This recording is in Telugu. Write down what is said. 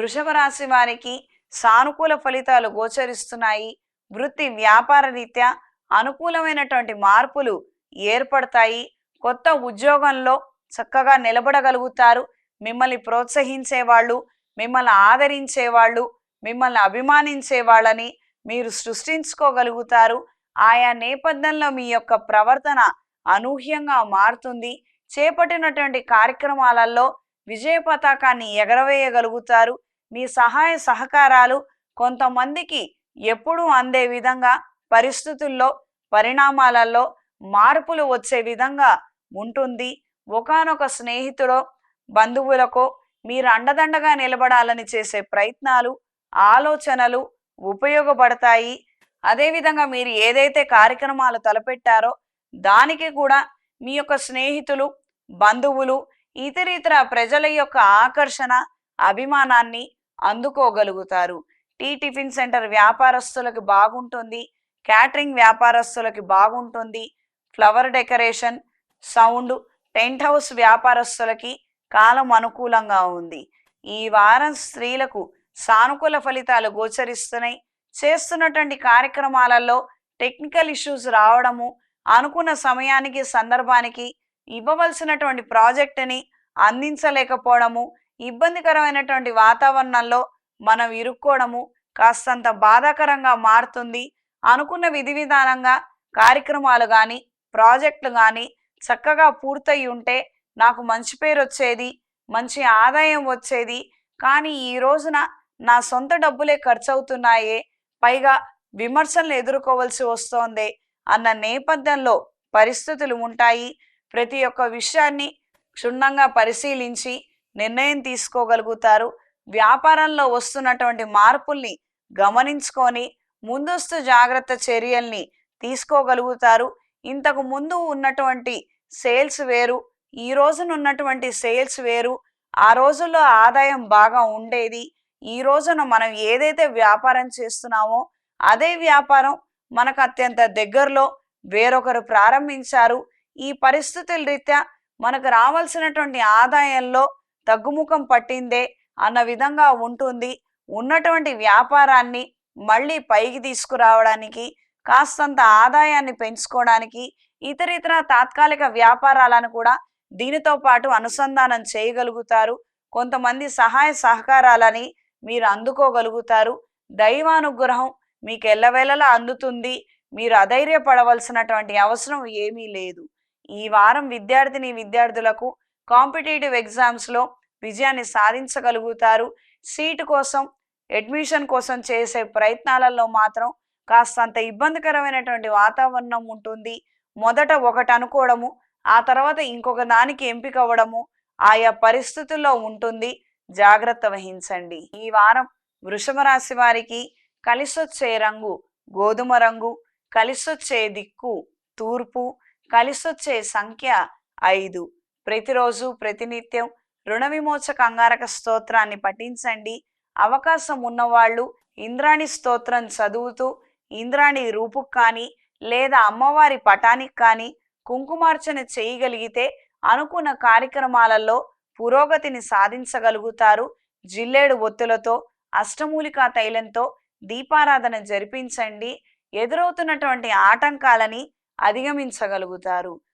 వృషభ రాశి వారికి సానుకూల ఫలితాలు గోచరిస్తున్నాయి. వృత్తి వ్యాపార రీత్యా అనుకూలమైనటువంటి మార్పులు ఏర్పడతాయి. కొత్త ఉద్యోగంలో చక్కగా నిలబడగలుగుతారు. మిమ్మల్ని ప్రోత్సహించే వాళ్ళు మిమ్మల్ని ఆదరించే వాళ్ళు మిమ్మల్ని అభిమానించే వాళ్ళని మీరు సృష్టించుకోగలుగుతారు. ఆయా నేపథ్యంలో మీ యొక్క ప్రవర్తన అనూహ్యంగా మారుతుంది. చేపట్టినటువంటి కార్యక్రమాలలో విజయ పతాకాన్ని ఎగరవేయగలుగుతారు. మీ సహాయ సహకారాలు కొంతమందికి ఎప్పుడూ అందే విధంగా పరిస్థితుల్లో పరిణామాలలో మార్పులు వచ్చే విధంగా ఉంటుంది. ఒకానొక స్నేహితుడో బంధువులకో మీరు అండదండగా నిలబడాలని చేసే ప్రయత్నాలు ఆలోచనలు ఉపయోగపడతాయి. అదేవిధంగా మీరు ఏదైతే కార్యక్రమాలు తలపెట్టారో దానికి కూడా మీ యొక్క స్నేహితులు బంధువులు ఇతర ఇతర ప్రజల యొక్క ఆకర్షణ అభిమానాన్ని అందుకోగలుగుతారు. టీ టిఫిన్ సెంటర్ వ్యాపారస్తులకు బాగుంటుంది. క్యాటరింగ్ వ్యాపారస్తులకి బాగుంటుంది. Flower decoration sound tent house వ్యాపారస్తులకి కాలం అనుకూలంగా ఉంది. ఈ వారం స్త్రీలకు సానుకూల ఫలితాలు గోచరిస్తున్నాయి. చేస్తున్నటువంటి కార్యక్రమాలలో టెక్నికల్ ఇష్యూస్ రావడము అనుకున్న సమయానికి సందర్భానికి ఇవ్వవలసినటువంటి ప్రాజెక్టుని అందించలేకపోవడము ఇబ్బందికరమైనటువంటి వాతావరణంలో మనం ఇరుక్కోవడము కాస్తంత బాధాకరంగా మారుతుంది. అనుకున్న విధి విధానంగా కార్యక్రమాలు కానీ ప్రాజెక్టులు కానీ చక్కగా పూర్తయి ఉంటే నాకు మంచి పేరు వచ్చేది మంచి ఆదాయం వచ్చేది. కానీ ఈ రోజున నా సొంత డబ్బులే ఖర్చు అవుతున్నాయే పైగా విమర్శలను ఎదుర్కోవలసి వస్తోంది అన్న నేపథ్యంలో పరిస్థితులు ఉంటాయి. ప్రతి ఒక్క విషయాన్ని క్షుణ్ణంగా పరిశీలించి నిర్ణయం తీసుకోగలుగుతారు. వ్యాపారంలో వస్తున్నటువంటి మార్పుల్ని గమనించుకొని ముందస్తు జాగ్రత్త చర్యల్ని తీసుకోగలుగుతారు. ఇంతకు ముందు ఉన్నటువంటి సేల్స్ వేరు ఈ రోజున ఉన్నటువంటి సేల్స్ వేరు ఆ రోజుల్లో ఆదాయం బాగా ఉండేది. ఈ రోజున మనం ఏదైతే వ్యాపారం చేస్తున్నామో అదే వ్యాపారం మనకు అత్యంత దగ్గరలో వేరొకరు ప్రారంభించారు. ఈ పరిస్థితుల రీత్యా మనకు రావాల్సినటువంటి ఆదాయంలో తగ్గుముఖం పట్టిందే అన్న విధంగా ఉంటుంది. ఉన్నటువంటి వ్యాపారాన్ని మళ్ళీ పైకి తీసుకురావడానికి కాస్తంత ఆదాయాన్ని పెంచుకోవడానికి ఇతరితర తాత్కాలిక వ్యాపారాలను కూడా దీనితో పాటు అనుసంధానం చేయగలుగుతారు. కొంతమంది సహాయ సహకారాలని మీరు అందుకోగలుగుతారు. దైవానుగ్రహం మీకు ఎల్లవేళలా అందుతుంది. మీరు అధైర్యపడవలసినటువంటి అవసరం ఏమీ లేదు. ఈ వారం విద్యార్థిని విద్యార్థులకు కాంపిటేటివ్ ఎగ్జామ్స్లో విజయాన్ని సాధించగలుగుతారు. సీటు కోసం అడ్మిషన్ కోసం చేసే ప్రయత్నాలలో మాత్రం కాస్తంత ఇబ్బందికరమైనటువంటి వాతావరణం ఉంటుంది. మొదట ఒకటి అనుకోవడము ఆ తర్వాత ఇంకొక దానికి ఎంపిక అవ్వడము ఆయా పరిస్థితుల్లో ఉంటుంది. జాగ్రత్త వహించండి. ఈ వారం వృషభ రాశి వారికి కలిసొచ్చే రంగు గోధుమ రంగు కలిసొచ్చే దిక్కు తూర్పు కలిసొచ్చే సంఖ్య ఐదు. ప్రతిరోజు ప్రతినిత్యం రుణ విమోచక అంగారక స్తోత్రాన్ని పఠించండి. అవకాశం ఉన్నవాళ్ళు ఇంద్రాణి స్తోత్రం చదువుతూ ఇంద్రాణి రూపుకు కానీ లేదా అమ్మవారి పటానికి కానీ కుంకుమార్చన చేయగలిగితే అనుకున్న కార్యక్రమాలలో పురోగతిని సాధించగలుగుతారు. జిల్లేడు ఒత్తులతో అష్టమూలికా తైలంతో దీపారాధన జరిపించండి. ఎదురవుతున్నటువంటి ఆటంకాలని అధిగమించగలుగుతారు.